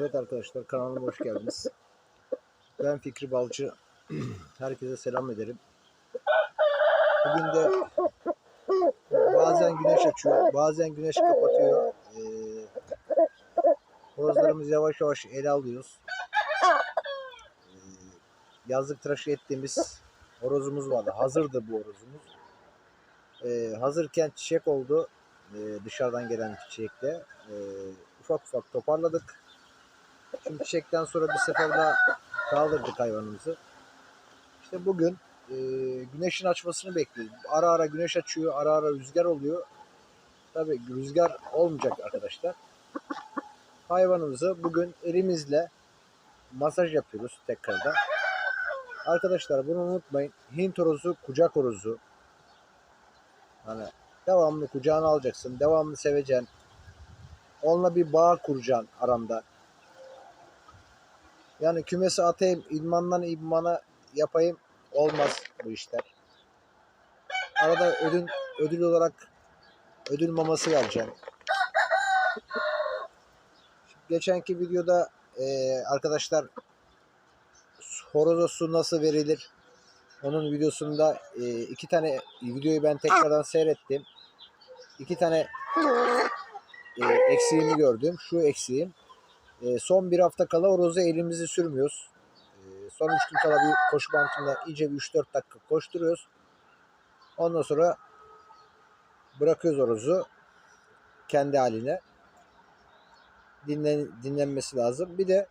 Evet arkadaşlar kanalıma hoş geldiniz. Ben Fikri Balcı. Herkese selam ederim. Bugün de bazen güneş açıyor, bazen güneş kapatıyor. Ee, horozlarımızı yavaş yavaş ele alıyoruz. Ee, yazlık tıraşı ettiğimiz horozumuz vardı. Hazırdı bu horozumuz. Ee, hazırken çiçek oldu. Ee, dışarıdan gelen çiçekle. Ee, ufak ufak toparladık. Şimdi çiçekten sonra bir sefer daha kaldırdık hayvanımızı. İşte bugün e, güneşin açmasını bekliyoruz. Ara ara güneş açıyor, ara ara rüzgar oluyor. Tabii rüzgar olmayacak arkadaşlar. Hayvanımızı bugün elimizle masaj yapıyoruz tekrardan. Arkadaşlar bunu unutmayın. Hint horozu, kucak horozu. Hani devamlı kucağına alacaksın, devamlı seveceksin. Onunla bir bağ kuracaksın aranda. Yani kümesi atayım, idmandan idmana yapayım olmaz bu işler. Arada ödül ödül olarak ödül maması vereceğim. Geçenki videoda eee, arkadaşlar horoza su nasıl verilir? Onun videosunda eee, iki tane videoyu ben tekrardan seyrettim. İki tane eee, eksiğimi gördüm. Şu eksiğim. E, son bir hafta kala horoza elimizi sürmüyoruz. E, son üç gün kala bir koşu bantında iyice bir 3-4 dakika koşturuyoruz. Ondan sonra bırakıyoruz horozu kendi haline. Dinlen, dinlenmesi lazım. Bir de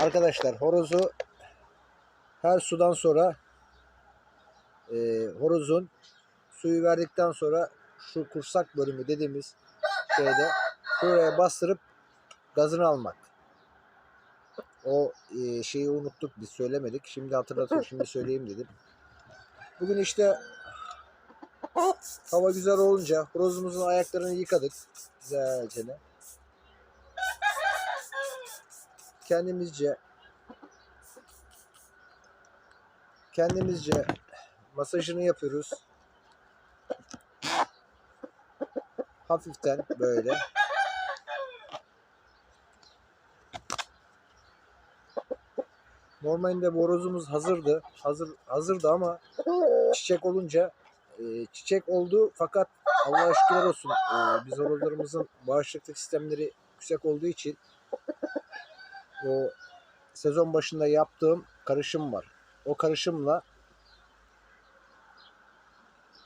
arkadaşlar horozu her sudan sonra e, horozun suyu verdikten sonra şu kursak bölümü dediğimiz şeyde şuraya bastırıp gazını almak. O e, şeyi unuttuk biz söylemedik. Şimdi hatırlatıyorum. Şimdi söyleyeyim dedim. Bugün işte hava güzel olunca horozumuzun ayaklarını yıkadık. Güzelce. Kendimizce kendimizce masajını yapıyoruz. Hafiften böyle. Normalde borozumuz hazırdı. Hazır hazırdı ama çiçek olunca e, çiçek oldu fakat Allah'a şükürler olsun e, biz horozlarımızın bağışıklık sistemleri yüksek olduğu için o sezon başında yaptığım karışım var. O karışımla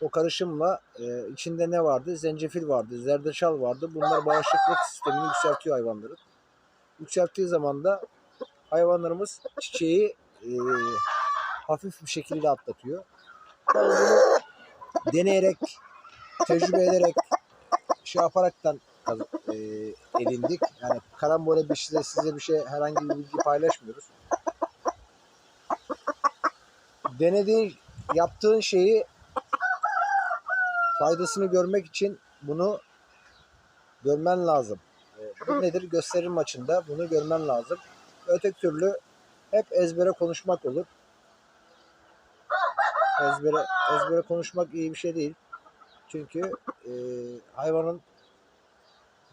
o karışımla e, içinde ne vardı? Zencefil vardı, zerdeçal vardı. Bunlar bağışıklık sistemini yükseltiyor hayvanların. Yükselttiği zaman da hayvanlarımız çiçeği e, hafif bir şekilde atlatıyor. Tabii bunu deneyerek, tecrübe ederek, şey yaparaktan e, edindik. Yani karambole bir size, size bir şey herhangi bir bilgi paylaşmıyoruz. Denediğin, yaptığın şeyi faydasını görmek için bunu görmen lazım. E, bu nedir? Gösterim maçında bunu görmen lazım. Öteki türlü hep ezbere konuşmak olur. Ezbere ezbere konuşmak iyi bir şey değil. Çünkü e, hayvanın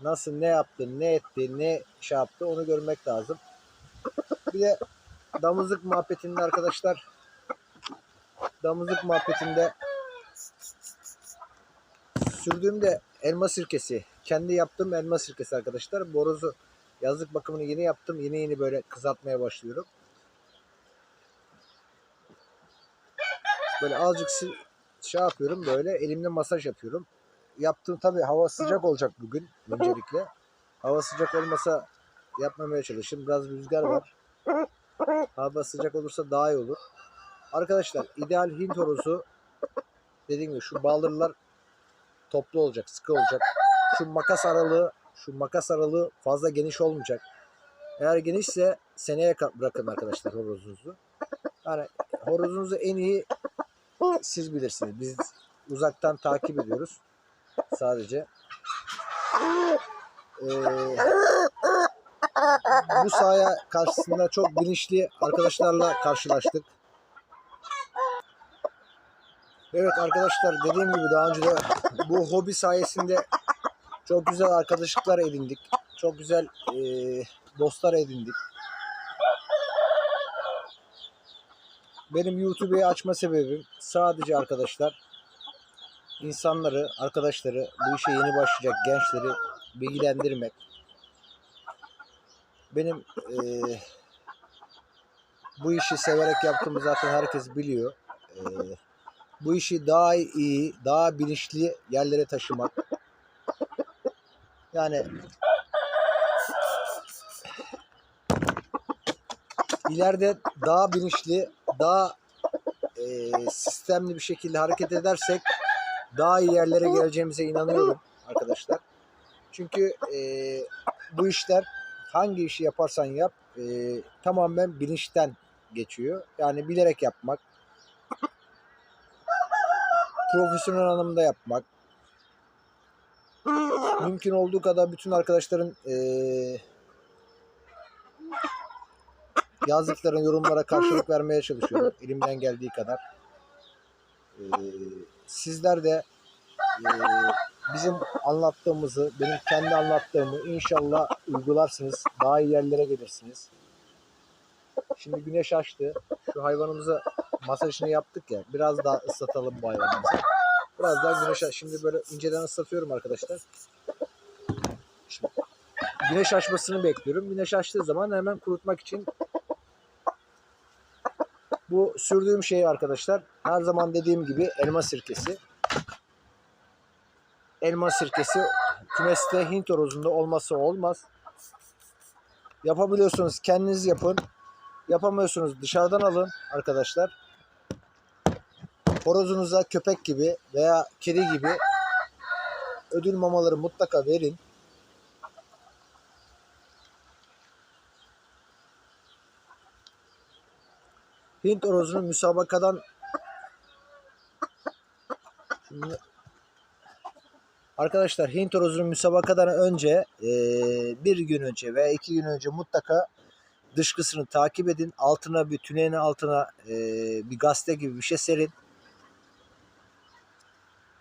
nasıl ne yaptı, ne etti, ne şey yaptı onu görmek lazım. Bir de damızlık muhabbetinde arkadaşlar damızlık muhabbetinde sürdüğümde elma sirkesi. Kendi yaptığım elma sirkesi arkadaşlar. Borozu yazlık bakımını yeni yaptım. Yeni yeni böyle kızartmaya başlıyorum. Böyle azıcık şey yapıyorum böyle elimle masaj yapıyorum. Yaptığım tabii hava sıcak olacak bugün öncelikle. Hava sıcak olmasa yapmamaya çalışın. Biraz rüzgar var. Hava sıcak olursa daha iyi olur. Arkadaşlar ideal Hint horozu dediğim gibi şu baldırlar toplu olacak, sıkı olacak. Şu makas aralığı, şu makas aralığı fazla geniş olmayacak. Eğer genişse seneye bırakın arkadaşlar horozunuzu. Yani horozunuzu en iyi siz bilirsiniz. Biz uzaktan takip ediyoruz. Sadece. Ee, bu sahaya karşısında çok bilinçli arkadaşlarla karşılaştık. Evet arkadaşlar dediğim gibi daha önce de bu hobi sayesinde çok güzel arkadaşlıklar edindik. Çok güzel eee, dostlar edindik. Benim YouTube'u açma sebebim sadece arkadaşlar insanları, arkadaşları, bu işe yeni başlayacak gençleri bilgilendirmek. Benim eee, bu işi severek yaptığımı zaten herkes biliyor. Eee, bu işi daha iyi, daha bilinçli yerlere taşımak. Yani ileride daha bilinçli, daha eee, sistemli bir şekilde hareket edersek daha iyi yerlere geleceğimize inanıyorum arkadaşlar. Çünkü eee, bu işler hangi işi yaparsan yap eee, tamamen bilinçten geçiyor. Yani bilerek yapmak, profesyonel anlamda yapmak, mümkün olduğu kadar bütün arkadaşların eee yazdıkları yorumlara karşılık vermeye çalışıyorum elimden geldiği kadar. Eee, sizler de eee, bizim anlattığımızı, benim kendi anlattığımı inşallah uygularsınız. Daha iyi yerlere gelirsiniz. Şimdi güneş açtı. Şu hayvanımıza masajını yaptık ya. Biraz daha ıslatalım bu hayvanımızı. Biraz daha güneş. Şimdi böyle inceden ıslatıyorum arkadaşlar. Güneş açmasını bekliyorum. Güneş açtığı zaman hemen kurutmak için bu sürdüğüm şey arkadaşlar her zaman dediğim gibi elma sirkesi. Elma sirkesi kümeste Hint horozunda olmazsa olmaz. Yapabiliyorsunuz kendiniz yapın. Yapamıyorsunuz dışarıdan alın arkadaşlar. Horozunuza köpek gibi veya kedi gibi ödül mamaları mutlaka verin. Hint horozunu müsabakadan Şimdi- Arkadaşlar Hint horozunu müsabakadan önce eee, bir gün önce veya iki gün önce mutlaka dışkısını takip edin. Altına bir tüneyin altına eee, bir gazete gibi bir şey serin.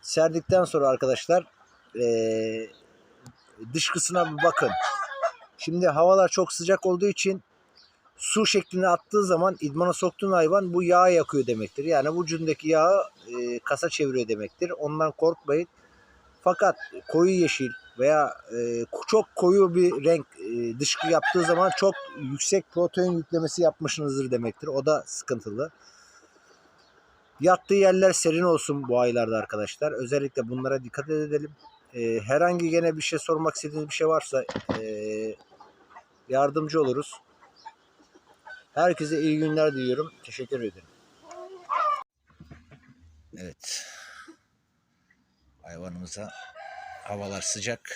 Serdikten sonra arkadaşlar eee dışkısına bir bakın. Şimdi havalar çok sıcak olduğu için su şeklinde attığı zaman idmana soktuğun hayvan bu yağı yakıyor demektir. Yani vücudundaki yağı e, kasa çeviriyor demektir. Ondan korkmayın. Fakat koyu yeşil veya e, çok koyu bir renk e, dışkı yaptığı zaman çok yüksek protein yüklemesi yapmışsınızdır demektir. O da sıkıntılı. Yattığı yerler serin olsun bu aylarda arkadaşlar. Özellikle bunlara dikkat edelim. E, herhangi gene bir şey sormak istediğiniz bir şey varsa e, yardımcı oluruz. Herkese iyi günler diliyorum. Teşekkür ederim. Evet. Hayvanımıza havalar sıcak.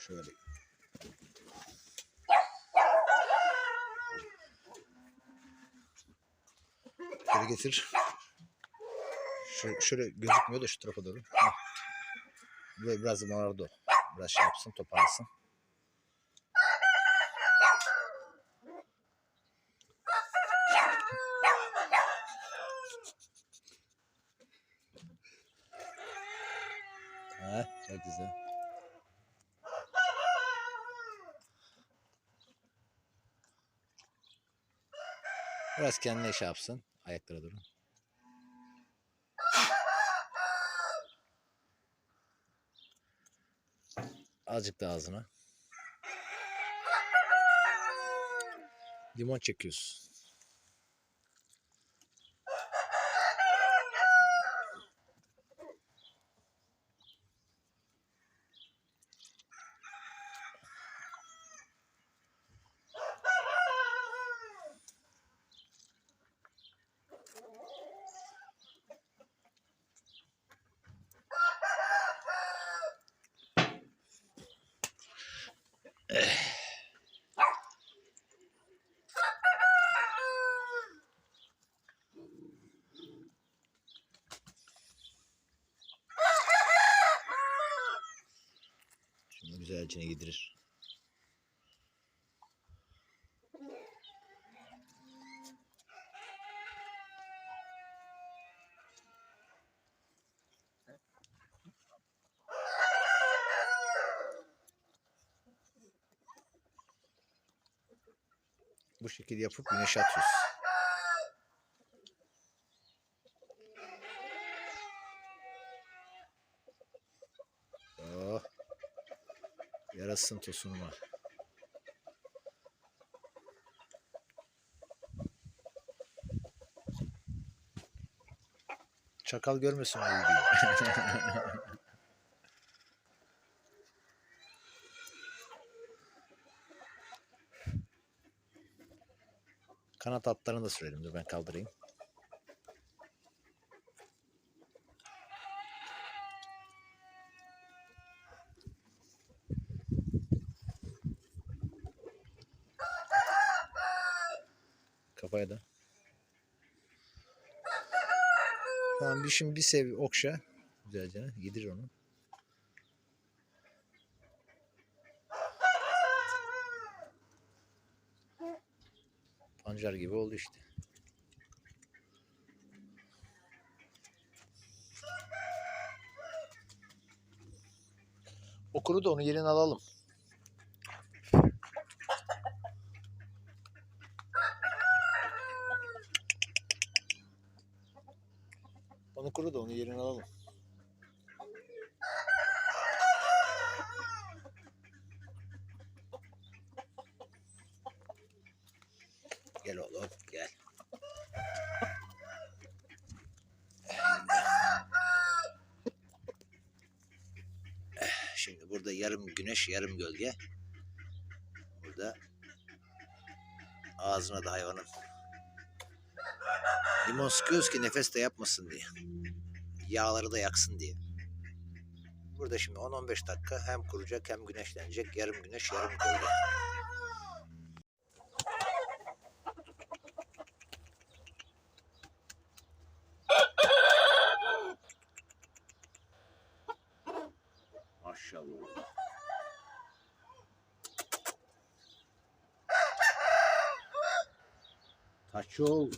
Şöyle. Şöyle getir. Şöyle, şöyle gözükmüyor da şu tarafa doğru. Heh. Böyle biraz zamanlarda o. Biraz şey yapsın, toparlasın. Ha, çok güzel. Biraz kendine şey yapsın. Ayaklara durun. Azıcık da ağzına. Limon çekiyorsun. güzelcine yedirir. Bu şekilde yapıp güneşe atıyoruz. Yarasın tosunuma. Çakal görmesin o ilgiyi. Kanat altlarını da sürelim. Dur ben kaldırayım. Kafaya. Tamam bir şimdi bir sev okşa. Güzelce yedir onu. Pancar gibi oldu işte. O kuru da onu yerine alalım. Kuru da onu yerine alalım. Gel oğlum gel. Şimdi burada yarım güneş yarım gölge. Burada ağzına da hayvanın limon sıkıyoruz ki nefes de yapmasın diye. Yağları da yaksın diye. Burada şimdi 10-15 dakika hem kuracak hem güneşlenecek. Yarım güneş yarım gölge. Maşallah. Taç ol.